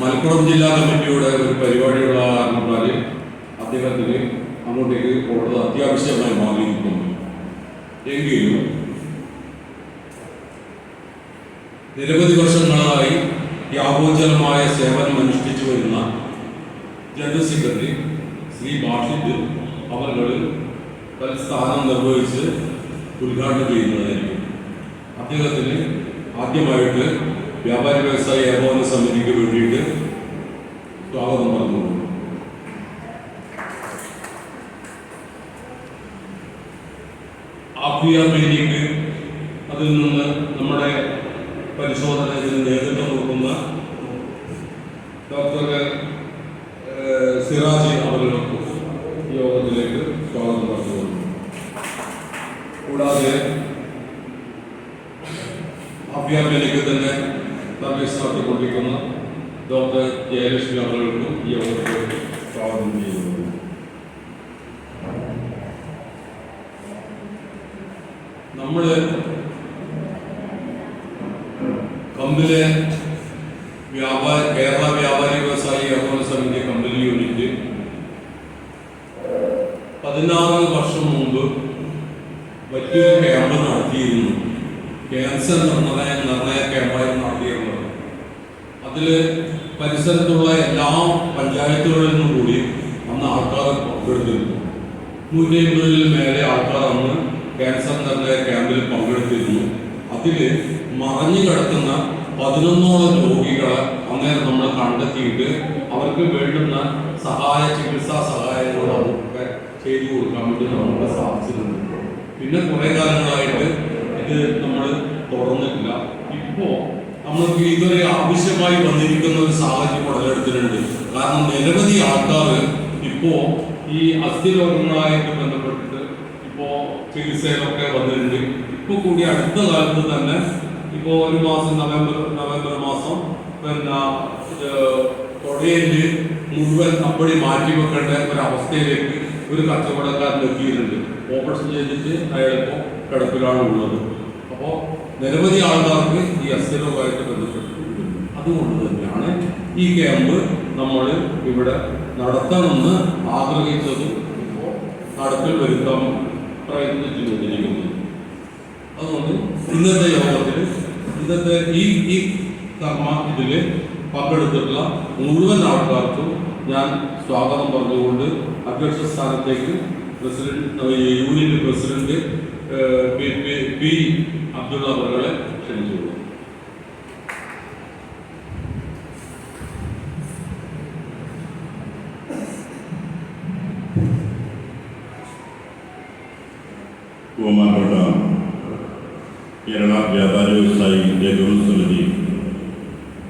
മലപ്പുറം ജില്ലാ കമ്മിറ്റിയുടെ ഒരു പരിപാടിയുള്ള കാരണത്താൽ അദ്ദേഹത്തിന് അങ്ങോട്ടേക്ക് പോകുന്നത് അത്യാവശ്യമായി മാറിയിരിക്കുന്നു. എങ്കിലും നിരവധി വർഷങ്ങളായി വ്യാപോചനമായ സേവനം അനുഷ്ഠിച്ചു വരുന്ന ജനറൽ സെക്രട്ടറി ശ്രീ ബാഷിദ് അവർ തൽസ്ഥാനം നിർവഹിച്ച് ഉദ്ഘാടനം ചെയ്യുന്നതായിരിക്കും. അദ്ദേഹത്തിന് ആദ്യമായിട്ട് വ്യാപാരി വ്യവസായ ഏകോപന സമിതിക്ക് വേണ്ടിയിട്ട് സ്വാഗതം പറഞ്ഞു. ആഫിയ മേരിക്ക് അതിൽ നിന്ന് നമ്മുടെ പരിശോധനയിൽ നേതൃത്വം കൊടുക്കുന്ന ഡോക്ടർ സിറാജി അവരുടെ യോഗത്തിലേക്ക് സ്വാഗതം പറഞ്ഞു. കൂടാതെ ആഫിയ മേരിക്ക് തന്നെ സർവീസ് നടത്തിക്കൊണ്ടിരിക്കുന്ന ഡോക്ടർ ജയലക്ഷ്മി അവர்களுக்கும் ഈ അവസരത്തിൽ സ്വാഗതം ചെയ്യുന്നു. നമ്മൾ കമ്പിലെ വ്യാപാര കേരള വ്യാപാരി വ്യവസായി ഏകോപന സമിതി കമ്പിൽ യൂണിറ്റ് പതിനാറ് വർഷം മുമ്പ് വലിയൊരു ക്യാമ്പ് നടത്തിയിരുന്നു. ക്യാൻസർ എന്ന അതിൽ പരിസരത്തുള്ള എല്ലാ പഞ്ചായത്തുകളിൽ നിന്നും കൂടി അന്ന് ആൾക്കാർ പങ്കെടുത്തിരുന്നു. നൂറ്റി അമ്പതിൽ മേലെ ആൾക്കാർ അന്ന് ക്യാൻസർ നിർണയ ക്യാമ്പിൽ പങ്കെടുത്തിരുന്നു. അതിൽ മറഞ്ഞു കിടക്കുന്ന പതിനൊന്നോളം രോഗികളെ അന്നേരം നമ്മൾ കണ്ടെത്തിയിട്ട് അവർക്ക് വേണ്ടുന്ന സഹായ ചികിത്സാ സഹായങ്ങളും അതൊക്കെ ചെയ്തു കൊടുക്കാൻ വേണ്ടി നമുക്ക് സാധിച്ചിട്ടുണ്ട് പിന്നെ കുറേ കാലങ്ങളായിട്ട് ഇത് നമ്മൾ തുറന്നിട്ടില്ല. ഇപ്പോ നമ്മൾക്ക് ഇതുവരെ ആവശ്യമായി വന്നിരിക്കുന്ന ഒരു സാഹചര്യം ഉടലെടുത്തിട്ടുണ്ട്. കാരണം നിരവധി ആൾക്കാർ ഇപ്പോ ഈ അസ്ഥിരോഗങ്ങളായിട്ട് ബന്ധപ്പെട്ടിട്ട് ഇപ്പോ ചികിത്സയിലൊക്കെ വന്നിട്ടുണ്ട്. ഇപ്പൊ കൂടി അടുത്ത കാലത്ത് തന്നെ ഇപ്പോ ഒരു മാസം നവംബർ നവംബർ മാസം പിന്നെ കൊടയിൽ മുഴുവൻ അപ്പടി മാറ്റി വെക്കേണ്ട ഒരു അവസ്ഥയിലേക്ക് ഒരു കച്ചവടക്കാരൻ എത്തിയിട്ടുണ്ട്. ഓപ്പറേഷൻ ചെയ്തിട്ട് അയാളിപ്പോ കിടപ്പിലാണ് ഉള്ളത്. അപ്പോൾ നിരവധി ആൾക്കാർക്ക് ഈ അസ്ഥിരവുമായിട്ട് ബന്ധപ്പെട്ടു. അതുകൊണ്ട് തന്നെയാണ് ഈ ക്യാമ്പ് നമ്മൾ ഇവിടെ നടത്തണമെന്ന് ആഗ്രഹിച്ചതും ഇപ്പോൾ നടപ്പിൽ വരുത്താൻ പ്രയത്നിച്ചു കൊണ്ടിരിക്കുന്നത് അതുകൊണ്ട് ഇന്നത്തെ യോഗത്തിൽ ഇന്നത്തെ ഈ ഈ കർമ്മ ഇതിൽ പങ്കെടുത്തിട്ടുള്ള മുഴുവൻ ആൾക്കാർക്കും ഞാൻ സ്വാഗതം പറഞ്ഞുകൊണ്ട് അധ്യക്ഷ സ്ഥാനത്തേക്ക് president union president P Abdulla അവരുടെ ക്ഷണിച്ചുകൊള്ളു ബഹുമാനപ്പെട്ട കേരള വ്യാപാര വ്യവസായി ഏകോപന സമിതി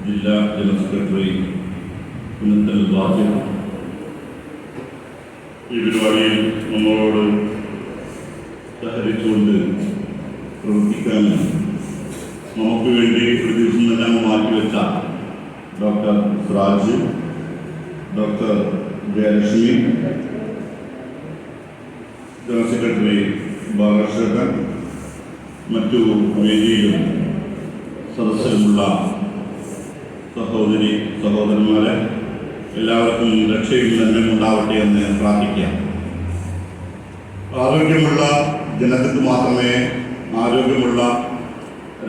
ജില്ലാ ജനറൽ സെക്രട്ടറി പുനത്തൽ വാസിൽ ഈ പരിപാടിയിൽ നമ്മളോട് സഹകരിച്ചുകൊണ്ട് പ്രവർത്തിക്കാൻ നമുക്ക് വേണ്ടി അങ്ങ് മാറ്റിവെച്ച doctor Suraj doctor Jayalakshmi general secretary Balakrishnan മറ്റു വേദിയിലും സദസ്സിലുമുള്ള സഹോദരി സഹോദരന്മാരെ എല്ലാവർക്കും രക്ഷയും തന്നെ ഉണ്ടാവട്ടെ എന്ന് പ്രാർത്ഥിക്കാം. ആരോഗ്യമുള്ള ജനതയ്ക്ക് മാത്രമേ ആരോഗ്യമുള്ള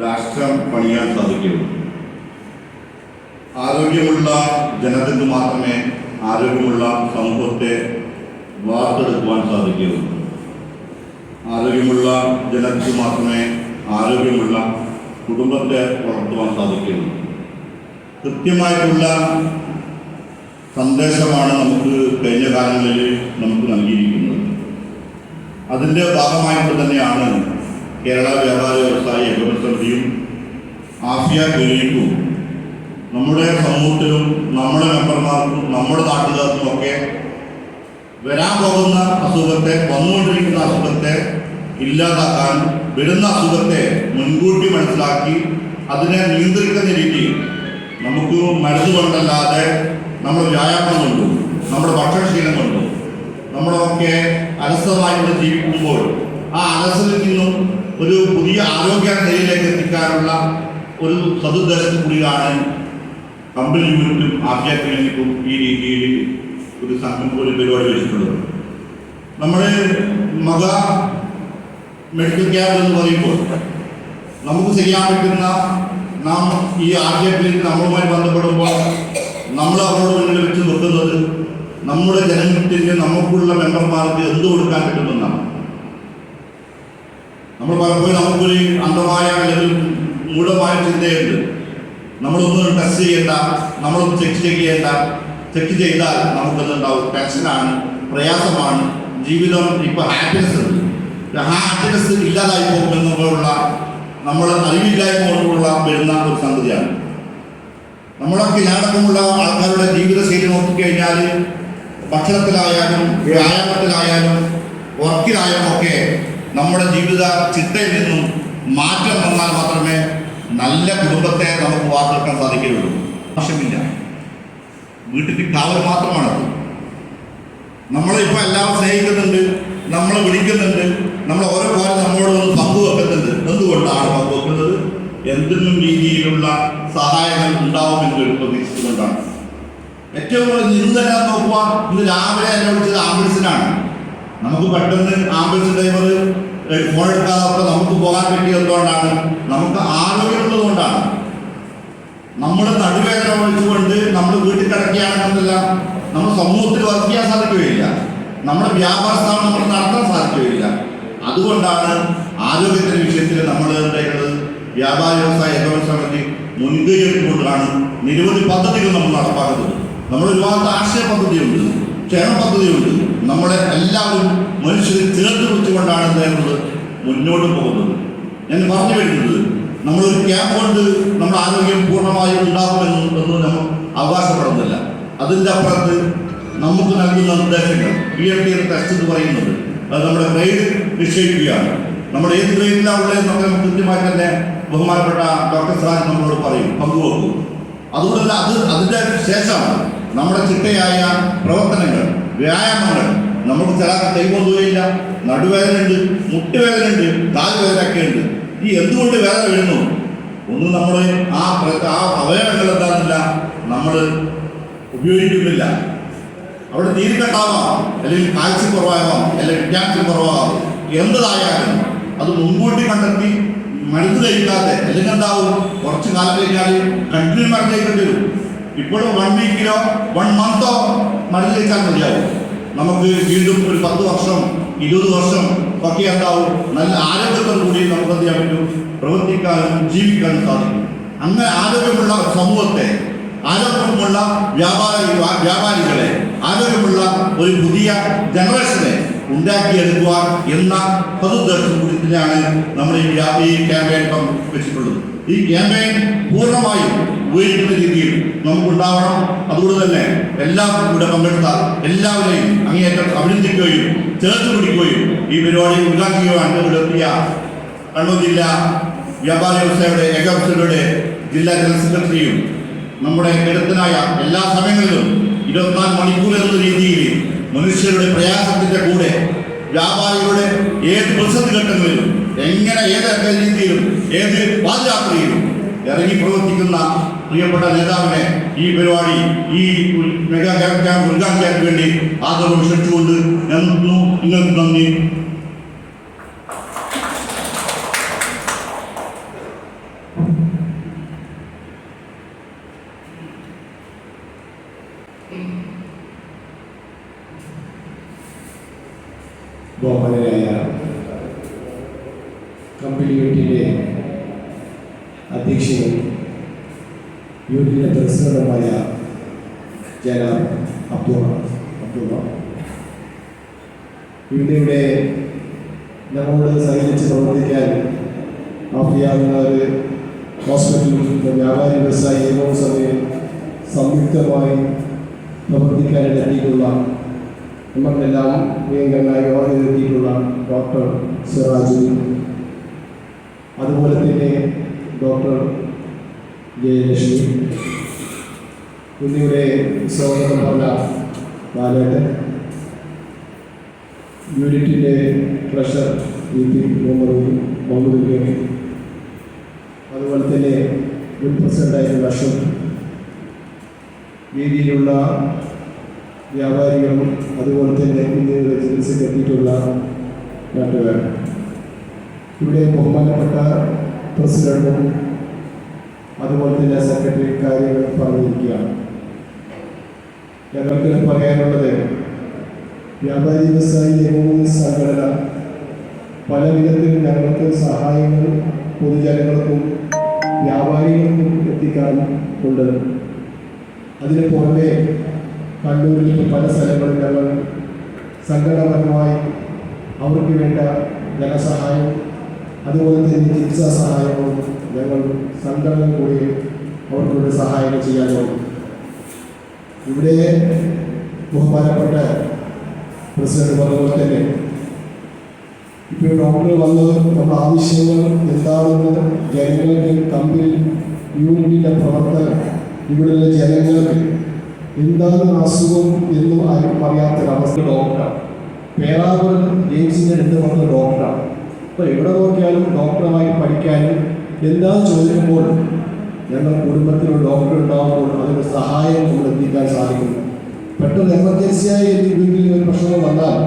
രാഷ്ട്രം പണിയാൻ സാധിക്കുകയുള്ളൂ. ആരോഗ്യമുള്ള ജനതയ്ക്ക് മാത്രമേ ആരോഗ്യമുള്ള സമൂഹത്തെ വാർത്തെടുക്കുവാൻ സാധിക്കുകയുള്ളൂ. ആരോഗ്യമുള്ള ജനതയ്ക്ക് മാത്രമേ ആരോഗ്യമുള്ള കുടുംബത്തെ വളർത്തുവാൻ സാധിക്കുകയുള്ളൂ. കൃത്യമായിട്ടുള്ള സന്ദേശമാണ് നമുക്ക് കഴിഞ്ഞ കാലങ്ങളിൽ നമുക്ക് നൽകിയിരിക്കുന്നത്. അതിന്റെ ഭാഗമായിട്ട് തന്നെയാണ് കേരള വ്യാപാര വ്യവസായ ഏകോപന സമിതിയും ആഫിയ ക്ലിനിക്കും നമ്മുടെ സമൂഹത്തിലും നമ്മുടെ മെമ്പർമാർക്കും നമ്മുടെ നാട്ടുകാർക്കും ഒക്കെ വരാൻ പോകുന്ന അസുഖത്തെ വന്നുകൊണ്ടിരിക്കുന്ന അസുഖത്തെ ഇല്ലാതാക്കാൻ വരുന്ന അസുഖത്തെ മുൻകൂട്ടി മനസ്സിലാക്കി അതിനെ നിയന്ത്രിക്കുന്ന രീതിയിൽ നമുക്ക് മരുന്ന് കൊണ്ടല്ലാതെ നമ്മുടെ വ്യായാമം കൊണ്ടും നമ്മുടെ ഭക്ഷണശീലം കൊണ്ടും നമ്മളൊക്കെ അലസമായിട്ട് ജീവിക്കുമ്പോൾ ആ അലസലിൽ നിന്നും ഒരു പുതിയ ആരോഗ്യ നിലയിലേക്ക് എത്തിക്കാനുള്ള ഒരു സതുദ്ദേശം കൂടിയാണ് കമ്പനി യൂണിറ്റും ക്ലിനിക്കും ഈ രീതിയിൽ ഒരു സംഘം ഒരു പരിപാടി വെച്ചിട്ടുള്ളത്. നമ്മുടെ മക മെഡിക്കൽ ക്യാമ്പ് എന്ന് പറയുമ്പോൾ നമുക്ക് ചെയ്യാൻ പറ്റുന്ന നാം ഈ ക്ലിനിക് നമ്മളുമായി ബന്ധപ്പെടുമ്പോൾ നമ്മൾ അവരോട് മുന്നിൽ വെച്ച് നിർത്തുന്നത് നമ്മുടെ ജനങ്ങൾക്ക് നമുക്കുള്ള മെമ്പർമാർക്ക് എന്ത് കൊടുക്കാൻ പറ്റുമെന്നാണ് നമ്മൾ പലപ്പോഴും നമുക്കൊരു അന്ധമായ അല്ലെങ്കിൽ മൂഢമായ ചിന്തയുണ്ട്. നമ്മളൊന്നും ടെസ്റ്റ് ചെയ്യേണ്ട നമ്മളൊന്നും ചെക്ക് ചെയ്യേണ്ട ചെക്ക് ചെയ്താൽ നമുക്കെന്തുണ്ടാവും? ടെൻഷനാണ് പ്രയാസമാണ്. ജീവിതം ഇപ്പൊ ഹാപ്പിനെസ് ഉണ്ട്. ഹാപ്പിനെസ് ഇല്ലാതായി പോകുമെന്നുള്ള നമ്മൾ അറിവില്ലായ്മ കൊണ്ടുള്ള വരുന്ന ഒരു സംഗതിയാണ്. നമ്മളൊക്കെ ഞാനടക്കമുള്ള ആൾക്കാരുടെ ജീവിതശൈലി നോക്കിക്കഴിഞ്ഞാൽ ഭക്ഷണത്തിലായാലും വ്യായാമത്തിലായാലും വർക്കിലായാലും ഒക്കെ നമ്മുടെ ജീവിത ചിട്ടയിൽ നിന്നും മാറ്റം വന്നാൽ മാത്രമേ നല്ല കുടുംബത്തെ നമുക്ക് വാർത്തെടുക്കാൻ സാധിക്കുകയുള്ളൂ. ആവശ്യമില്ല. വീട്ടിൽ കാവൽ മാത്രമാണത് നമ്മളെ ഇപ്പൊ എല്ലാവരും സ്നേഹിക്കുന്നുണ്ട് നമ്മളെ വിളിക്കുന്നുണ്ട് നമ്മൾ ഓരോ കാര്യം നമ്മളോട് ഒന്ന് പങ്കുവെക്കുന്നുണ്ട് എന്തുകൊണ്ടാണ് പങ്കുവെക്കുന്നത് എന്തെങ്കിലും രീതിയിലുള്ള സഹായങ്ങൾ ഉണ്ടാവുമെന്ന് ഒരു പ്രതീക്ഷിച്ചുകൊണ്ടാണ് ഏറ്റവും കൂടുതൽ തന്നെ നോക്കുക ഇന്ന് രാവിലെ എന്നെ വിളിച്ചത് ആംബുലൻസിനാണ്. നമുക്ക് പെട്ടെന്ന് ആംബുലൻസ് ഡ്രൈവർ ഫോൺ എടുക്കാതൊക്കെ നമുക്ക് പോകാൻ പറ്റിയതുകൊണ്ടാണ് നമുക്ക് ആരോഗ്യമുള്ളത് കൊണ്ടാണ്. നമ്മൾ നടുവേദന ഒഴിച്ചുകൊണ്ട് നമ്മൾ വീട്ടിൽ കിടക്കുകയാണെന്നല്ല നമ്മൾ സമൂഹത്തിൽ വർക്ക് ചെയ്യാൻ സാധിക്കുകയില്ല. നമ്മുടെ വ്യാപാര സ്ഥാപനം നമ്മൾ നടത്താൻ സാധിക്കുകയില്ല. അതുകൊണ്ടാണ് ആരോഗ്യത്തിന്റെ വിഷയത്തിൽ നമ്മൾ എന്തായിട്ടുള്ളത് വ്യാപാര വ്യവസായ ഏകോപന സമിതി മുൻകൈ എടുത്തുകൊണ്ടാണ് നിരവധി പദ്ധതികൾ നമ്മൾ നടപ്പാക്കുന്നത്. നമ്മൾ ഒരുപാട് ആശയ പദ്ധതിയുണ്ട് ക്ഷേമ പദ്ധതിയുണ്ട്. നമ്മളെ എല്ലാവരും മനുഷ്യരെ ചേർത്ത് വെച്ചുകൊണ്ടാണ് എന്തായിരുന്നത് മുന്നോട്ട് പോകുന്നത്. ഞാൻ പറഞ്ഞു വരുന്നത് നമ്മളൊരു ക്യാമ്പ് കൊണ്ട് നമ്മുടെ ആരോഗ്യം പൂർണമായും ഉണ്ടാകുമെന്ന് നമ്മൾ അവകാശപ്പെടുന്നില്ല. അതിന്റെ അപ്പുറത്ത് നമുക്ക് നൽകുന്ന നിർദ്ദേശങ്ങൾ പി എം ടി ടെസ്റ്റ് എന്ന് പറയുന്നത് അത് നമ്മുടെ ഗ്രേഡ് നിശ്ചയിക്കുകയാണ്. നമ്മുടെ ഏത് ഗ്രേഡിലാണ് ഉള്ളതെന്നൊക്കെ നമുക്ക് കൃത്യമായി തന്നെ ബഹുമാനപ്പെട്ട ഡോക്ടർ സാർ നമ്മളോട് പറയും പങ്കുവെക്കും. അതുകൊണ്ടല്ല അത് അതിന്റെ ശേഷം നമ്മുടെ ചിട്ടയായ പ്രവർത്തനങ്ങൾ വ്യായാമങ്ങൾ നമുക്ക് ചില കൈകൊണ്ടുപോയില്ല നടുവേദനയുണ്ട് മുട്ടുവേദനയുണ്ട് കാലുവേദനയൊക്കെ ഉണ്ട്. ഈ എന്തുകൊണ്ട് വേദന വരുന്നു? ഒന്ന് നമ്മൾ ആ ആ അവയവങ്ങൾ എന്താണെന്നില്ല നമ്മൾ ഉപയോഗിക്കുന്നില്ല. അവിടെ നീരിക്കട്ടാവാം അല്ലെങ്കിൽ കാഴ്ച കുറവാകാം അല്ലെങ്കിൽ വിറ്റാമിൻ കുറവാകാം. എന്തായാലും അത് മുൻകൂട്ടി കണ്ടെത്തി മരുന്ന് കഴിക്കാതെ അല്ലെങ്കിൽ എന്താവും? കുറച്ച് കാലം കഴിഞ്ഞാൽ കണ്ടിന്യൂ മരുന്ന് കഴിക്കേണ്ടി വരും. ഇപ്പോഴും വൺ വീക്കിലോ വൺ മന്തോ മരുന്ന് കഴിച്ചാൽ മതിയാവും നമുക്ക് വീണ്ടും ഒരു പത്ത് വർഷം ഇരുപത് വർഷം ഒക്കെ എന്താവും? നല്ല ആരോഗ്യത്തോടു കൂടി നമുക്ക് എന്ത് ചെയ്യാൻ പറ്റും? പ്രവർത്തിക്കാനും ജീവിക്കാനും സാധിക്കും. അങ്ങനെ ആരോഗ്യമുള്ള സമൂഹത്തെ ആരോഗ്യമുള്ള വ്യാപാര വ്യാപാരികളെ ആരോഗ്യമുള്ള ഒരു പുതിയ ജനറേഷനെ ഉണ്ടാക്കിയെടുക്കുക എന്ന പൊതുദർശനത്തിനാണ് കൂടി തന്നെയാണ് നമ്മൾ ഈ ക്യാമ്പയിൻ വെച്ചിട്ടുള്ളത് ഈ ക്യാമ്പയിൻ പൂർണമായും ഉപയോഗിക്കുന്ന രീതിയിൽ നമുക്കുണ്ടാവണം. അതുകൊണ്ട് തന്നെ എല്ലാവർക്കും ഇവിടെ പങ്കെടുത്ത എല്ലാവരെയും അങ്ങേയറ്റം അഭിനന്ദിക്കുകയും ചേർത്ത് പിടിക്കുകയും ഈ പരിപാടി ഉദ്ഘാടനം ചെയ്യുവാൻ ഇവിടെ കണ്ണൂർ ജില്ല വ്യാപാര വ്യവസായയുടെ ഏകോപനയുടെ ജില്ലാ ജനറൽ സെക്രട്ടറിയും നമ്മുടെ കരുത്തനായ എല്ലാ സമയങ്ങളിലും ഇരുപത്തിനാല് മണിക്കൂർ എന്ന രീതിയിൽ മനുഷ്യരുടെ പ്രയാസത്തിന്റെ കൂടെ വ്യാപാരികളുടെ ഏത് പ്രതിസന്ധി ഘട്ടങ്ങളിലും എങ്ങനെ ഏതൊക്കെ രീതിയിലും ഏത് പാദയാത്രയിലും ഇറങ്ങി പ്രവർത്തിക്കുന്ന പ്രിയപ്പെട്ട നേതാവിനെ ഈ പരിപാടി ഈ മെഗാ ക്യാമ്പ് ഉദ്ഘാടനം വേണ്ടി ആദരവ് ക്ഷണിച്ചുകൊണ്ട്. നിങ്ങൾക്ക് നന്ദി ബഹുമാനരായ കമ്പനി യൂണിറ്റിന്റെ അധ്യക്ഷനും യൂണിറ്റിന്റെ പ്രസിഡന്റുമായ ജനാബ് അബ്ദുള്ള അബ്ദുള്ള. ഇവിടെ നമ്മളോട് സഹകരിച്ച് പ്രവർത്തിക്കാൻ മാഫിയാവുന്ന ഒരു ഹോസ്പിറ്റലിൽ വ്യാപാരി വ്യവസായ ഏകോപന സഭയിൽ സംയുക്തമായി പ്രവർത്തിക്കാനിടത്തിയിട്ടുള്ള നമ്മളെല്ലാം പ്രിയങ്കരനായി ഓർമ്മയിലെത്തിയിട്ടുള്ള ഡോക്ടർ സിറാജു അതുപോലെ തന്നെ ഡോക്ടർ ജയലക്ഷ്മി. എന്നിവരെ സ്വാഗതം പറഞ്ഞ ബാലേട്ടൻ. യൂണിറ്റിന്റെ treasurer E P Muhammad Muhammad അതുപോലെ തന്നെ മുൻ പ്രസിഡന്റായിരുന്ന അശോക് രീതിയിലുള്ള വ്യാപാരികളും അതുപോലെ തന്നെ ഇന്ത്യയുടെ ചികിത്സയ്ക്ക് എത്തിയിട്ടുള്ള നാട്ടുകാർ. ഇവിടെ ബഹുമാനപ്പെട്ട പ്രസിഡന്റും അതുപോലെ തന്നെ സെക്രട്ടറി കാര്യങ്ങൾ പറഞ്ഞിരിക്കുകയാണ്. ഞങ്ങൾക്ക് പറയാനുള്ളത് വ്യാപാരി വ്യവസായി ഏകോപന സംഘടന പല വിധത്തിൽ ഞങ്ങൾക്ക് സഹായങ്ങൾ പൊതുജനങ്ങൾക്കും വ്യാപാരികൾക്കും എത്തിക്കാൻ ഉണ്ട് അതിന് പുറമെ കണ്ണൂരിൽ പല സ്ഥലങ്ങളിൽ ഞങ്ങൾ സംഘടനാപരമായി അവർക്ക് വേണ്ട ധനസഹായം അതുപോലെ തന്നെ ചികിത്സാ സഹായവും ഞങ്ങൾ സംഘടന കൂടി അവർക്കുള്ള സഹായങ്ങൾ ചെയ്യാനോ ഇവിടെ ബഹുമാനപ്പെട്ട പ്രസിഡന്റ് പറഞ്ഞ തന്നെ ഇപ്പോൾ ഡോക്ടർ വന്ന് നമ്മുടെ ആവശ്യങ്ങൾ എന്താണെന്ന് ജനങ്ങൾക്ക് കമ്പനി യൂണിറ്റിന്റെ പ്രവർത്തനം ഇവിടെയുള്ള ജനങ്ങൾക്ക് എന്താണ് അസുഖം എന്നും ആരും പറയാത്തൊരവസ്ഥ ഡോക്ടറാണ് പേരാവൂർ ജെയിംസിന്റെ അടുത്ത് വന്ന ഡോക്ടറാണ് അപ്പോൾ എവിടെ നോക്കിയാലും ഡോക്ടറായി പഠിക്കാനും എന്താ ചോദിക്കുമ്പോൾ ഞങ്ങൾ കുടുംബത്തിലൊരു ഡോക്ടർ ഉണ്ടാകുമ്പോൾ അതിന്റെ സഹായം നമ്മൾ എത്തിക്കാൻ സാധിക്കുന്നു പെട്ടെന്ന് എമർജൻസിയായി വീട്ടിൽ ഒരു പ്രശ്നം വന്നാൽ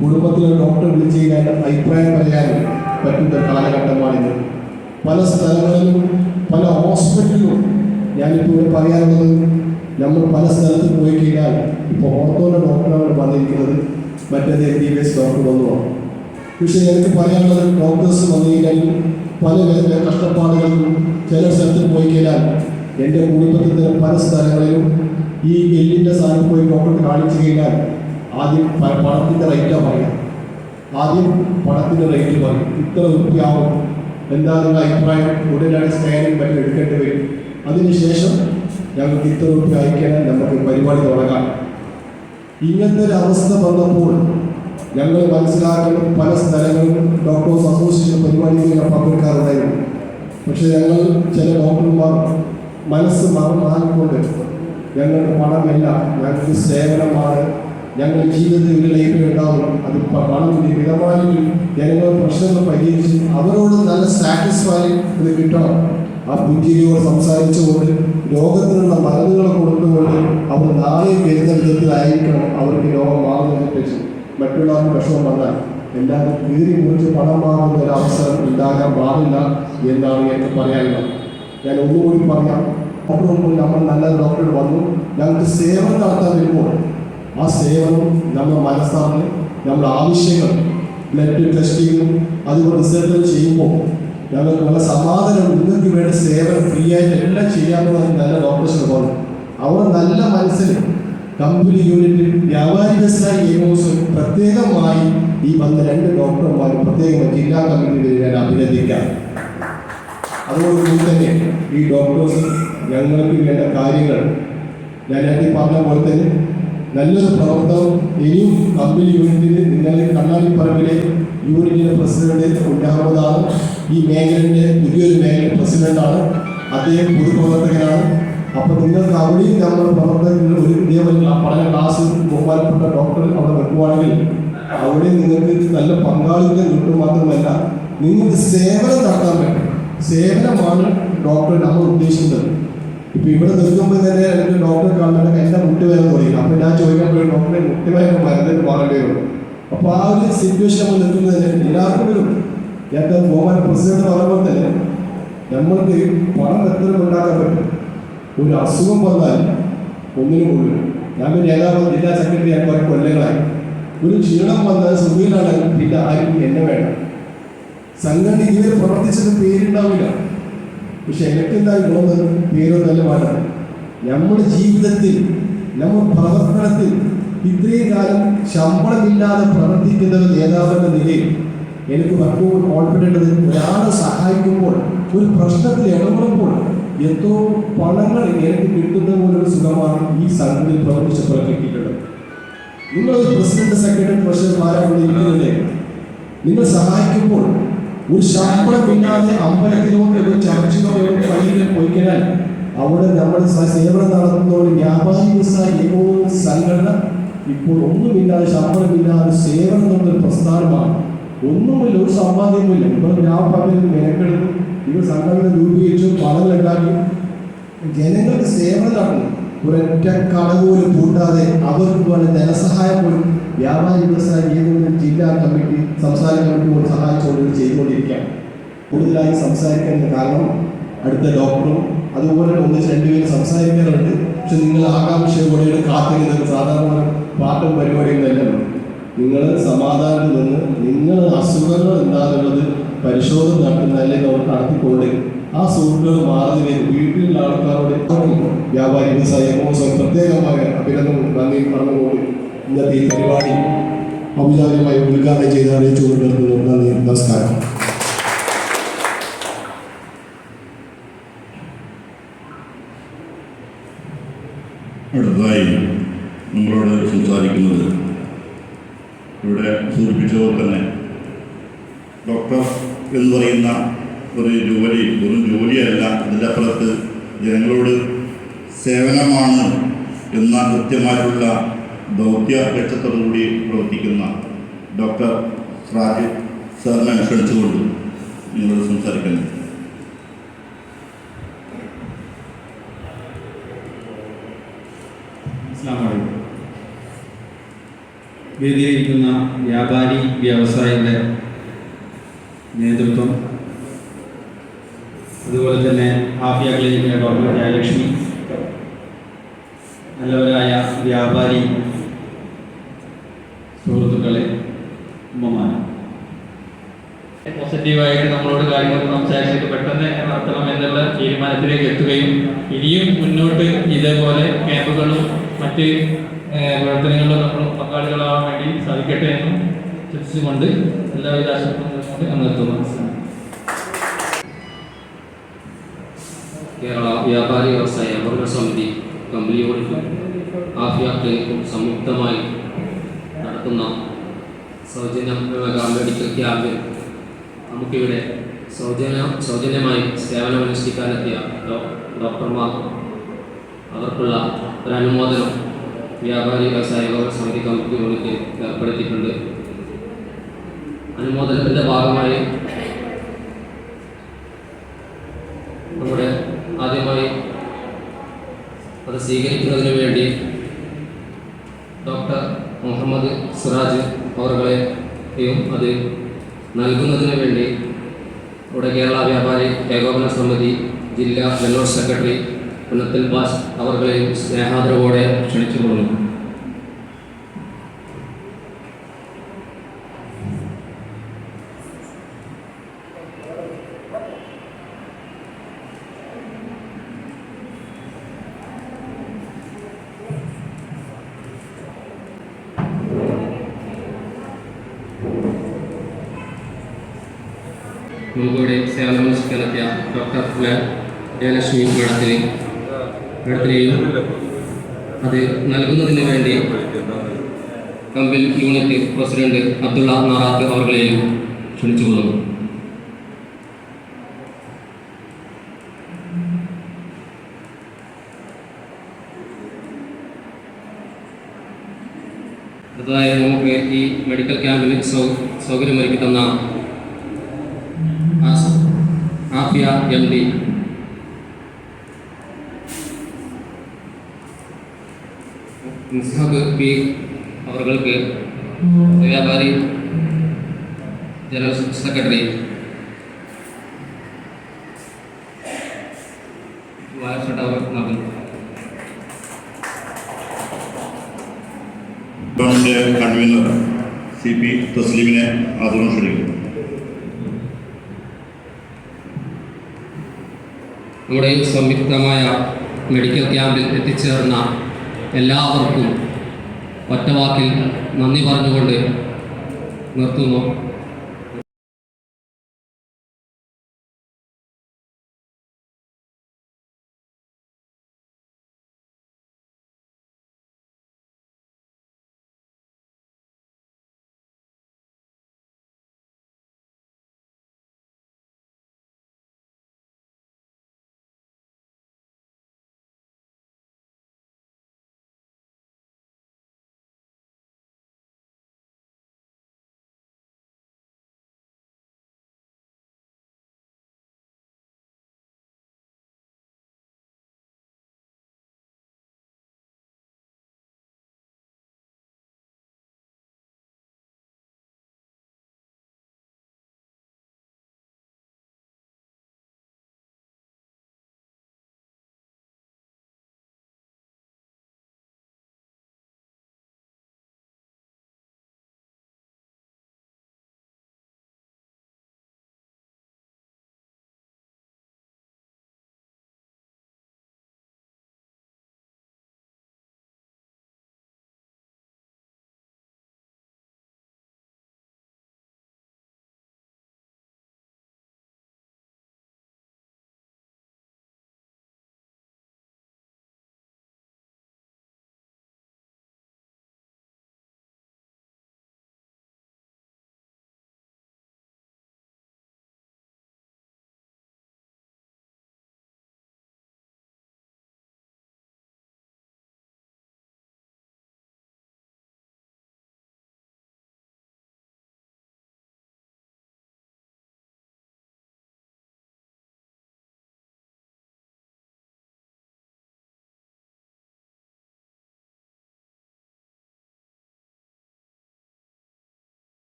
കുടുംബത്തിലെ ഡോക്ടറെ വിളിച്ച് കഴിഞ്ഞാൽ അഭിപ്രായം പറയാൻ പറ്റുന്ന കാലഘട്ടമാണിത്. പല സ്ഥലങ്ങളിലും പല ഹോസ്പിറ്റലിലും ഞാനിപ്പോൾ പറയാനുള്ളത് നമ്മൾ പല സ്ഥലത്ത് പോയി കഴിഞ്ഞാൽ ഇപ്പോൾ ഓർത്തോയുടെ ഡോക്ടറാണ് വന്നിരിക്കുന്നത് മറ്റേത് M B B S doctor വന്നുമാണ് പക്ഷേ എനിക്ക് പറയാനുള്ളത് ഡോക്ടേഴ്സ് വന്നു കഴിഞ്ഞാൽ പല വിധ കഷ്ടപ്പാടുകളും ചില സ്ഥലത്ത് പോയി കഴിഞ്ഞാൽ എന്റെ കുടുംബത്തിന്റെ പല സ്ഥലങ്ങളിലും ഈ എല്ലിന്റെ സാധനം പോയി ഡോക്ടർ കാണിച്ചു കഴിഞ്ഞാൽ ആദ്യം പണത്തിന്റെ റേറ്റാണ് പറയാം ആദ്യം പണത്തിന്റെ റേറ്റ് പറയും. ഇത്ര വൃത്തിയാവും. എന്താ നിങ്ങളുടെ അഭിപ്രായം? ഉടനടി സ്കാനിങ് മറ്റും എടുക്കേണ്ടി വരും. അതിനുശേഷം ഞങ്ങൾക്ക് ഇത്ര വൃത്തി അയക്കാൻ നമുക്ക് പരിപാടി തുടങ്ങാം. ഇങ്ങനത്തെ ഒരു അവസ്ഥ വന്നപ്പോൾ ഞങ്ങൾ മനസ്സിലാക്കുന്ന പല സ്ഥലങ്ങളിലും ഡോക്ടർ അസോസിയേഷൻ പരിപാടിയിൽ ഞാൻ പങ്കെടുക്കാറുണ്ടായിരുന്നു. പക്ഷേ ഞങ്ങൾ ചില ഡോക്ടർമാർ മനസ്സ് മറന്നാക്കിക്കൊണ്ട് ഞങ്ങളുടെ പണമില്ല ഞങ്ങൾക്ക് സേവനമാണ് ഞങ്ങൾ ജീവിതത്തിൽ ഒരു ലൈഫ് ഉണ്ടാവും അത് പണത്തിന്റെ പണം ഞങ്ങളുടെ പ്രശ്നങ്ങൾ പരിഹരിച്ച് അവരോട് നല്ല സാറ്റിസ്ഫൈ ഇത് കിട്ടണം. ആ പുഞ്ചിരിയോട് സംസാരിച്ചുകൊണ്ട് ലോകത്തിനുള്ള മരുന്നുകൾ കൊടുത്തുകൊണ്ട് അവർ നാളെ വരുന്ന വിധത്തിലായിരിക്കണം അവർക്ക് മാറുന്നതിനെ പറ്റി മറ്റുള്ളവർക്ക് വിഷമം വന്നാൽ എല്ലാവരും കീറി മുറിച്ച് പണം വാങ്ങുന്ന ഒരു അവസരം ഉണ്ടാകാൻ പാടില്ല എന്നാണ് എനിക്ക് പറയാനുള്ളത്. ഞാൻ ഒന്നുകൂടി പറയാം. ഡോക്ടർ നമ്മൾ നല്ല ഡോക്ടർ വന്നു ഞങ്ങൾക്ക് സേവനം നടത്താൻ വരുമ്പോൾ ആ സേവനം നമ്മുടെ മനസ്സാണ് നമ്മുടെ ആവശ്യങ്ങൾ ബ്ലഡ് ടെസ്റ്റിങ്ങും അതുപോലെ റിസർച്ച് ചെയ്യുമ്പോൾ ഞങ്ങൾക്ക് നല്ല സമാധാനം നിങ്ങൾക്ക് വേണ്ട സേവനം ഫ്രീ ആയിട്ട് എല്ലാം ചെയ്യാമെന്ന് നല്ല ഡോക്ടേഴ്സിന് പറഞ്ഞു. അവർ നല്ല മനസ്സിൽ കമ്പനി യൂണിറ്റിൽ വ്യാപാരിക നിയമോത്സവം പ്രത്യേകമായി ഈ വന്ന രണ്ട് ഡോക്ടർമാരും പ്രത്യേകം ജില്ലാ കമ്മിറ്റിയിൽ ഞാൻ അഭിനന്ദിക്കാം. അതുകൊണ്ട് തന്നെ ഈ ഡോക്ടേഴ്സ് ഞങ്ങൾക്ക് വേണ്ട കാര്യങ്ങൾ ഞാൻ നേരത്തെ പറഞ്ഞ പോലെ തന്നെ നല്ലൊരു പ്രവർത്തനം ഇനിയും കമ്പനി യൂണിറ്റിന് കണ്ണാടി കണ്ണാടിപ്പറമ്പിലെ യൂണിറ്റിലെ പ്രസിഡന്റ് ഉണ്ടാകുന്നതാണ് ഈ മേഖലയുടെ പുതിയൊരു മേഖല പ്രസിഡന്റാണ്. അദ്ദേഹം പൊതുപ്രവർത്തകനാണ്. അപ്പൊ നിങ്ങൾക്ക് അവിടെയും നമ്മൾ പ്രവർത്തകർ ഒരു നിയമം പഠന ക്ലാസ് ബഹുമാനപ്പെട്ട ഡോക്ടർ അവിടെ വെക്കുവാണെങ്കിൽ അവിടെ നിങ്ങൾക്ക് നല്ല പങ്കാളിത്തം കിട്ടും മാത്രമല്ല നിങ്ങൾക്ക് സേവനം നടത്താൻ പറ്റും. സേവനമാണ് ഡോക്ടർ നമ്മൾ ഉദ്ദേശിക്കുന്നത് ഇപ്പൊ ഇവിടെ നിൽക്കുമ്പോൾ തന്നെ എനിക്ക് ഡോക്ടറെ കാണുന്നുണ്ട് എന്റെ മുട്ടുവേദന തുടങ്ങി അപ്പൊ ഞാൻ ചോദിക്കാൻ പോയി ഡോക്ടറെ മുട്ടുവേദന മരുന്നിന് മാറേണ്ടിയുള്ളൂ അപ്പൊ ആ ഒരു സിറ്റുവേഷൻ നമ്മൾ നിൽക്കുന്നത് തന്നെ എല്ലാവർക്കും വരും ഞാൻ ബഹുമാന പ്രസിഡന്റ് പറയുമ്പോൾ തന്നെ നമ്മൾക്ക് പണം എത്ര ഉണ്ടാക്കാൻ പറ്റും. ഒരു അസുഖം വന്നാൽ ഒന്നിനു മുഴുവൻ ഞാൻ പിന്നെ ഏതാവും ജില്ലാ സെക്രട്ടറി ആയി കുറെ കൊല്ലങ്ങളായി. ഒരു ക്ഷീണം വന്നാൽ സുഖയിലാണ് ഇല്ല ആരും എന്നെ വേണം സംഘടന ഇതുവരെ പ്രവർത്തിച്ചത് പേരുണ്ടാവില്ല. പക്ഷെ എനിക്കെന്തായി തോന്നുന്നത്? നല്ല പാടാണ്. നമ്മുടെ ജീവിതത്തിൽ നമ്മൾ പ്രവർത്തനത്തിൽ ഇത്രയും കാലം ശമ്പളമില്ലാതെ പ്രവർത്തിക്കുന്ന ഒരു നേതാവെന്ന നിലയിൽ എനിക്ക് പലപ്പോഴും കോൺഫിഡന്റ് ഒരാളെ സഹായിക്കുമ്പോൾ ഒരു പ്രശ്നത്തിൽ ഇടപെടുമ്പോൾ എന്തോ പണങ്ങൾ എനിക്ക് കിട്ടുന്ന പോലൊരു സുഖമാണ് ഈ സംഘത്തിൽ പ്രവർത്തിച്ചപ്പോൾ കിട്ടിയിട്ടുള്ളത്. നിങ്ങൾ പ്രസിഡന്റ് സെക്രട്ടറി ട്രഷറർമാരാണ് ഇരിക്കുന്നത് നിങ്ങൾ സഹായിക്കുമ്പോൾ ഒരു ശമ്പളമില്ലാതെ അമ്പലത്തിലോ ഒരു ചർച്ചിലോ ഒരു പള്ളിയിലോ പോയി കഴിഞ്ഞാൽ അവിടെ നമ്മൾ സേവനം നടത്തുന്ന വ്യാപാരിക സംഘടന ഇപ്പോൾ ഒന്നുമില്ലാതെ ശമ്പളമില്ലാതെ സേവനം എന്നുള്ളൊരു പ്രസ്ഥാനമാണ്. ഒന്നുമില്ല ഒരു സമ്പാദ്യമില്ല ഇപ്പോൾ വ്യാപാരം മെനക്കെടുത്ത് ഇവർ സംഘടന രൂപീകരിച്ചു പണങ്ങളുണ്ടാക്കി ജനങ്ങൾക്ക് സേവനം നടന്നു ഒരൊറ്റ കട പോലും പൂട്ടാതെ അവർക്ക് വേണ്ട ധനസഹായം പോലും വ്യാപാരി വ്യവസായ ജില്ലാ കമ്മിറ്റി സംസ്ഥാന കമ്മിറ്റി പോലും സഹായിച്ചുകൊണ്ട് ഇത് ചെയ്തുകൊണ്ടിരിക്കുകയാണ്. കൂടുതലായി സംസാരിക്കാൻ കാരണം അടുത്ത ഡോക്ടറും അതുപോലെ ഒന്നിച്ച് രണ്ടുപേരും സംസാരിക്കാറുണ്ട്. പക്ഷെ നിങ്ങൾ ആകാംക്ഷയോടെയാണ് കാത്തിരുന്നത് സാധാരണ പാട്ടും പരിപാടിയും തന്നെയാണ് നിങ്ങൾ സമാധാനത്തിൽ നിന്ന് നിങ്ങൾ അസുഖങ്ങൾ എന്താണെന്നുള്ളത് പരിശോധന നടത്തുന്നതിലെ അവർ നടത്തിക്കൊണ്ട് ആ സുഹൃത്തുക്കൾ മാറി വരും വീട്ടിലുള്ള ആൾക്കാരോട് വ്യാപാരി വ്യവസായ മഹോത്സവം പ്രത്യേകമായ അഭിനന്ദനവും നന്ദിയും പറഞ്ഞുകൊണ്ട് ഇന്നത്തെ ഈ പരിപാടി ഔപചാരികമായി ഉദ്ഘാടനം ചെയ്ത് അറിയിച്ചുകൊണ്ട് നിർത്തുന്നു നന്ദി നമസ്കാരം. അടുത്തതായി നമ്മളോട് സംസാരിക്കുന്നത് ഇവിടെ സൂചിപ്പിച്ചതുപോലെ തന്നെ ഡോക്ടർ എന്ന് പറയുന്ന ഒരു ജോലി വെറും ജോലിയല്ല. അതിന്റെ അപ്പുറത്ത് ജനങ്ങളോട് സേവനമാണ് എന്ന കൃത്യമായിട്ടുള്ള ദൗത്യ ലക്ഷ്യത്തോടുകൂടി പ്രവർത്തിക്കുന്ന ഡോക്ടർ സ്രാജ് സാറിനെ അനുസരിച്ചുകൊണ്ട് നിങ്ങളോട് സംസാരിക്കുന്നു. വേദിയിരിക്കുന്ന വ്യാപാരി വ്യവസായിയുടെ നേതൃത്വം. അതുപോലെ തന്നെ ആഫിയ ക്ലിനിക്കിലെ ഡോക്ടർ ജയലക്ഷ്മി നല്ലവരായ വ്യാപാരി സുഹൃത്തുക്കളെ ഉമ്മമാർ പോസിറ്റീവായിട്ട് നമ്മളോട് കാര്യങ്ങൾ സംസാരിച്ചിട്ട് പെട്ടെന്ന് നടത്തണം എന്നുള്ള തീരുമാനത്തിലേക്ക് എത്തുകയും ഇനിയും മുന്നോട്ട് ഇതേപോലെ ക്യാമ്പുകളും മറ്റ് പ്രവർത്തനങ്ങളിലും നമ്മൾ പങ്കാളികളാവാൻ വേണ്ടി സാധിക്കട്ടെ എന്നും ചിന്തിച്ചുകൊണ്ട് എല്ലാവിധ ആശംസകളും കൊണ്ട് നിർത്തുന്നു കേരള വ്യാപാരി വ്യവസായ അപകട സമിതി കമ്പനിയോടും ആഫിയ സംയുക്തമായി നടത്തുന്ന സൗജന്യ മെഡിക്കൽ ക്യാമ്പിൽ നമുക്കിവിടെ സൗജന്യ സൗജന്യമായി സേവനമനുഷ്ഠിക്കാനെത്തിയ ഡോക്ടർമാർ അവർക്കുള്ള ഒരനുമോദനം വ്യാപാരി വ്യവസായ അപകട സമിതി കമ്പനിയോടൊക്കെ ഏർപ്പെടുത്തിയിട്ടുണ്ട്. അനുമോദനത്തിന്റെ ഭാഗമായി നമ്മുടെ ആദ്യമായി അത് സ്വീകരിക്കുന്നതിന് വേണ്ടി ഡോക്ടർ മുഹമ്മദ് സിറാജ് അവരുടെയും അത് നൽകുന്നതിന് വേണ്ടി ഇവിടെ കേരള വ്യാപാരി ഏകോപന സമിതി ജില്ലാ ജനറൽ സെക്രട്ടറി പുനത്തിൽ ബാസ് അവർകളെയും സ്നേഹാദരവോടെ ക്ഷണിച്ചുകൊള്ളുന്നു നമുക്കിവിടെ സേവനമനുഷ്ഠിക്കാനെത്തിയ ഡോക്ടർ ജയലക്ഷ്മി മേഡത്തിന് മേഡത്തിനെയും അത് നൽകുന്നതിന് വേണ്ടി കമ്പിൽ യൂണിറ്റ് പ്രസിഡന്റ് അബ്ദുള്ള നാറാത്ത് അവർകളെയും ക്ഷണിച്ചു കൊള്ളുന്നു അതായത് നമുക്ക് ഈ മെഡിക്കൽ ക്യാമ്പിന് സൗകര്യമൊരുക്കി തന്ന ആഫിയ എം ഡി ഇൻസാഖ് ബി അവർക്ക് വ്യാപാരി ജനറൽ സെക്രട്ടറി വാഴച്ചട്ട അവർ നൽകുന്നു ഗവൺമെന്റ് കൺവീനർ സി പി തസ്ലീമിനെ ആദരം ക്ഷണിക്കുന്നു ഈ സംയുക്തമായ മെഡിക്കൽ ക്യാമ്പിൽ എത്തിച്ചേർന്ന എല്ലാവർക്കും ഒറ്റവാക്കിൽ നന്ദി പറഞ്ഞുകൊണ്ട് നിർത്തുന്നു.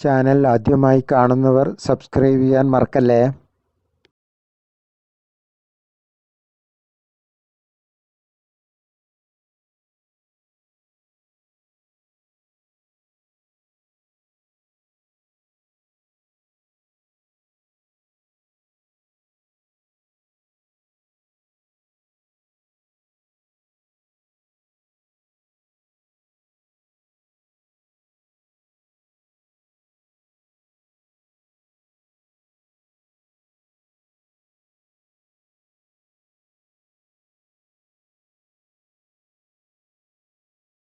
ചാനൽ ആദ്യമായി കാണുന്നവർ സബ്സ്ക്രൈബ് ചെയ്യാൻ മറക്കല്ലേ?